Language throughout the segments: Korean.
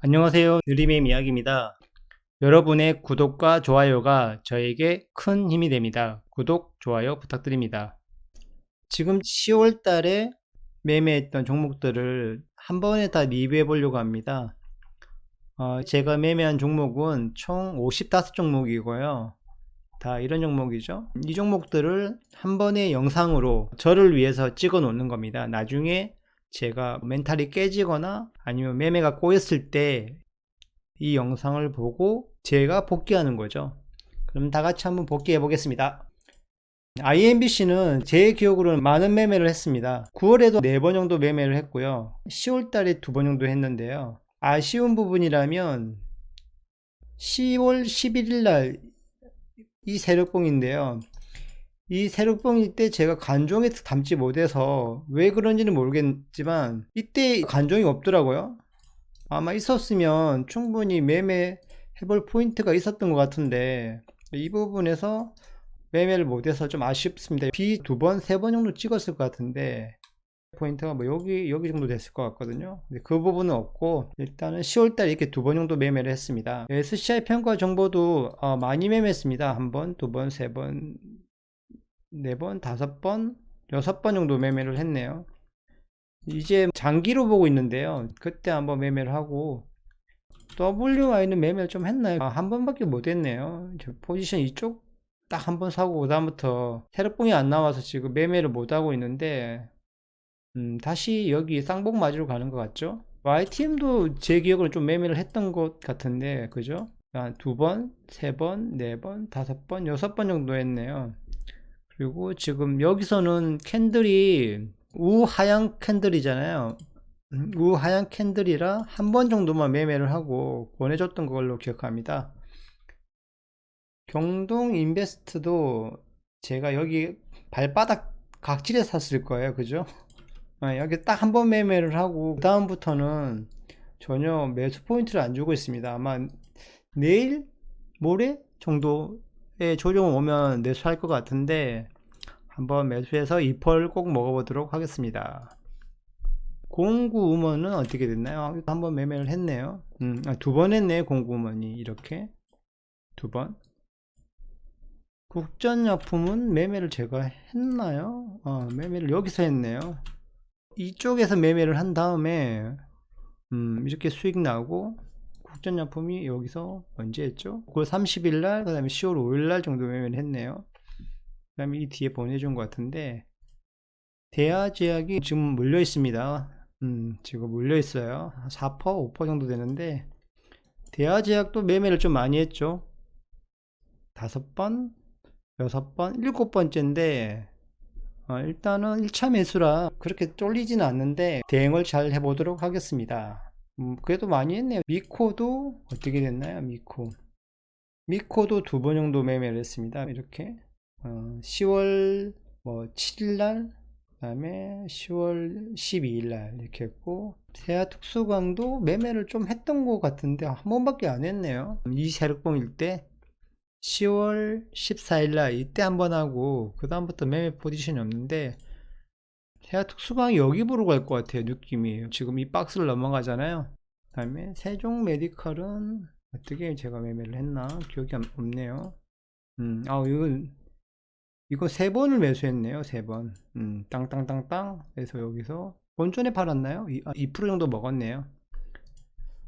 안녕하세요. 느림의 이야기입니다. 여러분의 구독과 좋아요가 저에게 큰 힘이 됩니다. 구독, 좋아요 부탁드립니다. 지금 10월 달에 매매했던 종목들을 한 번에 다 리뷰해 보려고 합니다. 어, 제가 매매한 종목은 총 55종목이고요. 다 이런 종목이죠. 이 종목들을 한 번의 영상으로 저를 위해서 찍어 놓는 겁니다. 나중에 제가 멘탈이 깨지거나 아니면 매매가 꼬였을 때 이 영상을 보고 제가 복귀하는 거죠. 그럼 다 같이 한번 복귀해 보겠습니다. IMBC는 제 기억으로는 많은 매매를 했습니다. 9월에도 4번 정도 매매를 했고요. 10월 달에 2번 정도 했는데요. 아쉬운 부분이라면 10월 11일 날 이 세력봉인데요. 이 세력봉일 때 제가 간종에 담지 못해서 왜 그런지는 모르겠지만 이때 간종이 없더라고요. 아마 있었으면 충분히 매매 해볼 포인트가 있었던 것 같은데 이 부분에서 매매를 못해서 좀 아쉽습니다. B 두 번, 세 번 정도 찍었을 것 같은데 포인트가 뭐 여기 여기 정도 됐을 것 같거든요. 근데 그 부분은 없고 일단은 10월달 이렇게 두 번 정도 매매를 했습니다. SCI 평가 정보도 어, 많이 매매했습니다. 한 번, 두 번, 세 번, 네 번, 다섯 번, 여섯 번 정도 매매를 했네요. 이제 장기로 보고 있는데요. 그때 한번 매매를 하고 WI는 매매를 좀 했나요? 아, 한 번밖에 못 했네요. 저 포지션 이쪽 딱 한 번 사고 그다음부터 세력봉이 안 나와서 지금 매매를 못 하고 있는데 음, 다시 여기 쌍봉 맞으러 가는 것 같죠? YTM도 제 기억으로 좀 매매를 했던 것 같은데 그죠? 한두 번, 세 번, 네 번, 다섯 번, 여섯 번 정도 했네요. 그리고 지금 여기서는 캔들이 우하향 캔들이잖아요. 음, 우하향 캔들이라 한 번 정도만 매매를 하고 보내줬던 걸로 기억합니다. 경동 인베스트도 제가 여기 발바닥 각질에 샀을 거예요. 그죠? 아, 여기 딱 한 번 매매를 하고 그 다음부터는 전혀 매수 포인트를 안 주고 있습니다. 아마 내일 모레 정도의 조정 오면 매수할 것 같은데 한번 매수해서 2펄 꼭 먹어보도록 하겠습니다. 공구 우먼은 어떻게 됐나요? 한번 매매를 했네요. 음, 아, 두번 했네 공구 우먼이 이렇게 두 번. 국전약품은 매매를 제가 했나요? 어, 매매를 여기서 했네요. 이쪽에서 매매를 한 다음에 음, 이렇게 수익 나고 국전약품이 여기서 언제 했죠? 9월 30일 날, 그 다음에 10월 5일 날 정도 매매를 했네요. 그 다음에 이 뒤에 보내준 것 같은데 대하제약이 지금 물려 있습니다. 음, 지금 물려 있어요. 4%, 5% 정도 되는데 대하제약도 매매를 좀 많이 했죠. 다섯 번, 여섯 번, 일곱 번째인데 어, 일단은 1차 매수라 그렇게 쫄리지는 않는데 대응을 잘 해보도록 하겠습니다. 음, 그래도 많이 했네요. 미코도 어떻게 됐나요? 미코. 미코도 두 번 정도 매매를 했습니다. 이렇게 어, 10월 뭐 7일 날 그다음에 10월 12일 날 이렇게 했고 세아 특수광도 매매를 좀 했던 것 같은데 한 번밖에 안 했네요. 이 세력봉일 때 10월 14일 날 이때 한 번 하고 그 다음부터 매매 포지션이 없는데 세아 특수광이 여기 보러 갈 것 같아요 느낌이 지금 이 박스를 넘어가잖아요 그 다음에 세종 메디컬은 어떻게 제가 매매를 했나 기억이 안- 없네요 음, 아 이건 이거 세 번을 매수했네요 세 번 음, 땅땅땅땅 해서 여기서 본전에 팔았나요? 이, 아, 2% 정도 먹었네요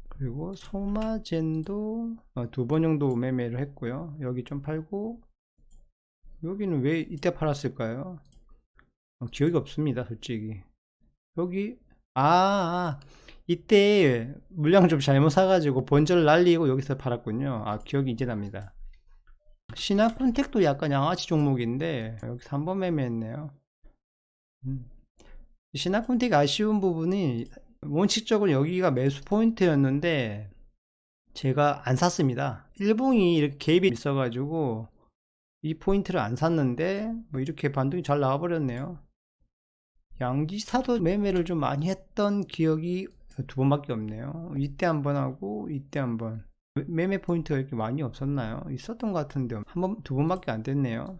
그리고 소마젠도 어, 두번 정도 매매를 했고요. 여기 좀 팔고 여기는 왜 이때 팔았을까요? 어, 기억이 없습니다, 솔직히. 여기 아, 아, 이때 물량 좀 잘못 사가지고 본절 날리고 여기서 팔았군요. 아 기억이 이제 납니다. 신화콘택도 약간 양아치 종목인데 여기서 한번 매매했네요. 음. 신화콘택 아쉬운 부분이 원칙적으로 여기가 매수 포인트였는데 제가 안 샀습니다. 일봉이 이렇게 개입이 있어가지고 이 포인트를 안 샀는데 뭐 이렇게 반등이 잘 나와버렸네요. 양지사도 매매를 좀 많이 했던 기억이 두 번밖에 없네요. 이때 한 번 하고 이때 한 번. 매매 포인트가 이렇게 많이 없었나요? 있었던 것 같은데 한 번, 두 번밖에 안 됐네요.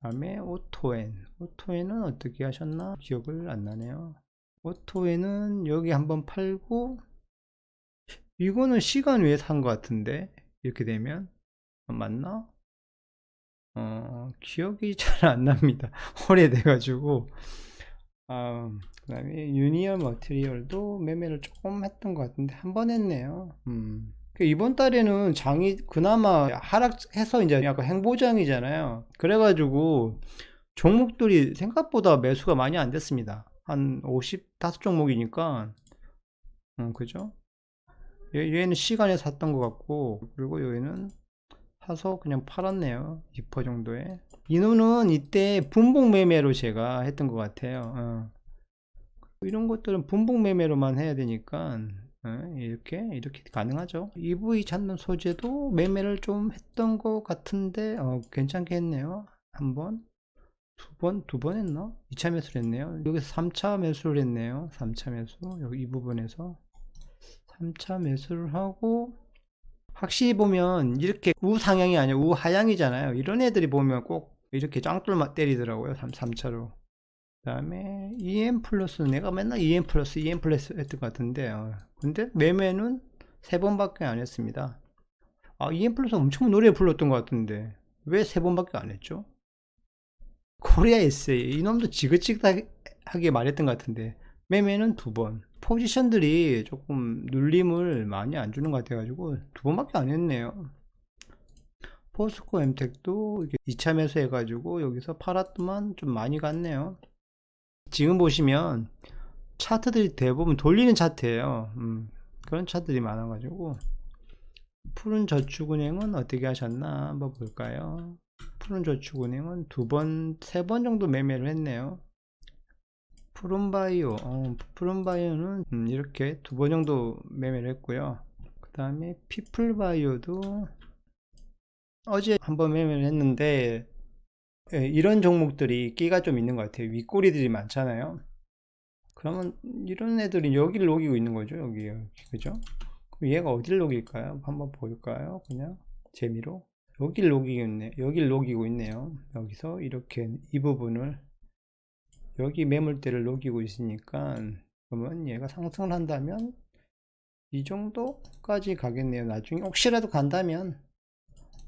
다음에 오토엔. 오토엔은 어떻게 하셨나? 기억을 안 나네요. 오토에는 여기 한번 팔고 이거는 시간 외에 산 것 같은데 이렇게 되면 어, 맞나? 어 기억이 잘 안 납니다. 오래돼가지고 아, 그다음에 유니언 머티리얼도 매매를 조금 했던 것 같은데 한 번 했네요. 음. 그 이번 달에는 장이 그나마 하락해서 이제 약간 행보장이잖아요. 그래가지고 종목들이 생각보다 매수가 많이 안 됐습니다. 한 55종목이니까 음, 그죠? 얘, 얘는 시간에 샀던 것 같고 그리고 여기는 사서 그냥 팔았네요 2% 정도에 이누는 이때 분봉 매매로 제가 했던 것 같아요 어. 이런 것들은 분봉 매매로만 해야 되니까 어, 이렇게 이렇게 가능하죠 EV 찾는 소재도 매매를 좀 했던 것 같은데 어, 괜찮게 했네요 한 번 두 번, 두 번 했나? 2차 매수를 했네요. 여기서 3차 매수를 했네요. 3차 매수. 여기 이 부분에서 3차 매수를 하고 확실히 보면 이렇게 우상향이 아니라 우하향이잖아요. 이런 애들이 보면 꼭 이렇게 짱돌 때리더라고요. 3, 3차로. 그 다음에 EM 플러스 내가 맨날 EM 플러스 EM 플러스 했던 것 같은데 요 근데 매매는 세 번밖에 안 했습니다. 아 EM 플러스 엄청 노래 불렀던 것 같은데 왜 세 번밖에 안 했죠? 코리아 에세이 이놈도 지긋지긋하게 말했던 것 같은데 매매는 두 번 포지션들이 조금 눌림을 많이 안 주는 것 같아가지고 두 번밖에 안 했네요 포스코 엠텍도 이렇게 2차 매수 해가지고 여기서 팔았더만 좀 많이 갔네요 지금 보시면 차트들이 대부분 돌리는 차트예요 음, 그런 차트들이 많아가지고 푸른 저축은행은 어떻게 하셨나 한번 볼까요 푸른 저축은행은 두 번, 세 번 정도 매매를 했네요. 푸른바이오, 어, 푸른바이오는 음, 이렇게 두 번 정도 매매를 했고요. 그 다음에 피플바이오도 어제 한번 매매를 했는데 예, 이런 종목들이 끼가 좀 있는 것 같아요. 윗꼬리들이 많잖아요. 그러면 이런 애들이 여기를 녹이고 있는 거죠. 여기, 여기 그죠? 그럼 얘가 어디를 녹일까요? 한번 볼까요? 그냥 재미로. 여기를 녹이고 있네 여기를 녹이고 있네요 여기서 이렇게 이 부분을 여기 매물대를 녹이고 있으니까 그러면 얘가 상승을 한다면 이 정도까지 가겠네요 나중에 혹시라도 간다면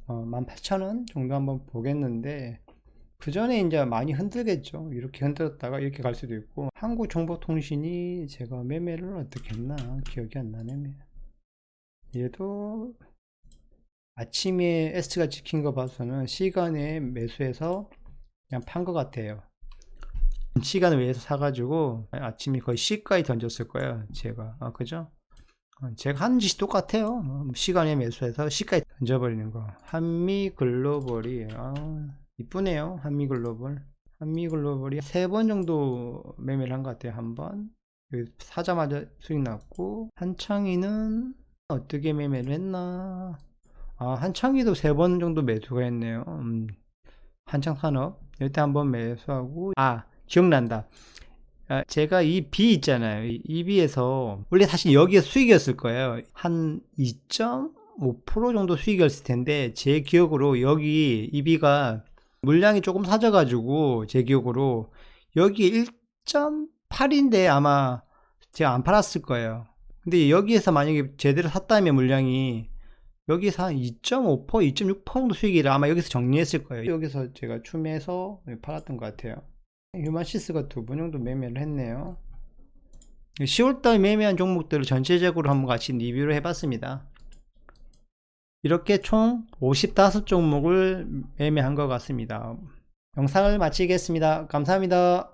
어, 18,000원 정도 한번 보겠는데 그 전에 이제 많이 흔들겠죠 이렇게 흔들었다가 이렇게 갈 수도 있고 한국정보통신이 제가 매매를 어떻게 했나 기억이 안 나네 얘도 아침에 S가 찍힌 거 봐서는 시간에 매수해서 그냥 판 것 같아요. 시간을 위해서 사가지고 아침에 거의 C가에 던졌을 거예요. 제가. 아, 그죠? 어, 제가 하는 짓이 똑같아요. 어, 시간에 매수해서 C가에 던져버리는 거. 한미 글로벌이, 아, 이쁘네요. 한미 글로벌. 한미 글로벌이 세 번 정도 매매를 한 것 같아요. 한 번. 사자마자 수익 났고, 한창이는 어떻게 매매를 했나? 아, 한창이도 세 번 정도 매수가 했네요. 음, 한창 산업. 이때 한번 매수하고, 아, 기억난다. 아, 제가 이 B 있잖아요. 이 B에서, 원래 사실 여기에 수익이었을 거예요. 한 2.5% 정도 수익이었을 텐데, 제 기억으로 여기 이 B가 물량이 조금 사져가지고, 제 기억으로, 여기 1.8인데 아마 제가 안 팔았을 거예요. 근데 여기에서 만약에 제대로 샀다면 물량이 여기서 한 2.5%, 2.6% 정도 수익이라 아마 여기서 정리했을 거예요. 여기서 제가 추매해서 팔았던 것 같아요. 휴마시스가 두 번 정도 매매를 했네요. 10월달 매매한 종목들을 전체적으로 한번 같이 리뷰를 해봤습니다. 이렇게 총 55종목을 매매한 것 같습니다. 영상을 마치겠습니다. 감사합니다.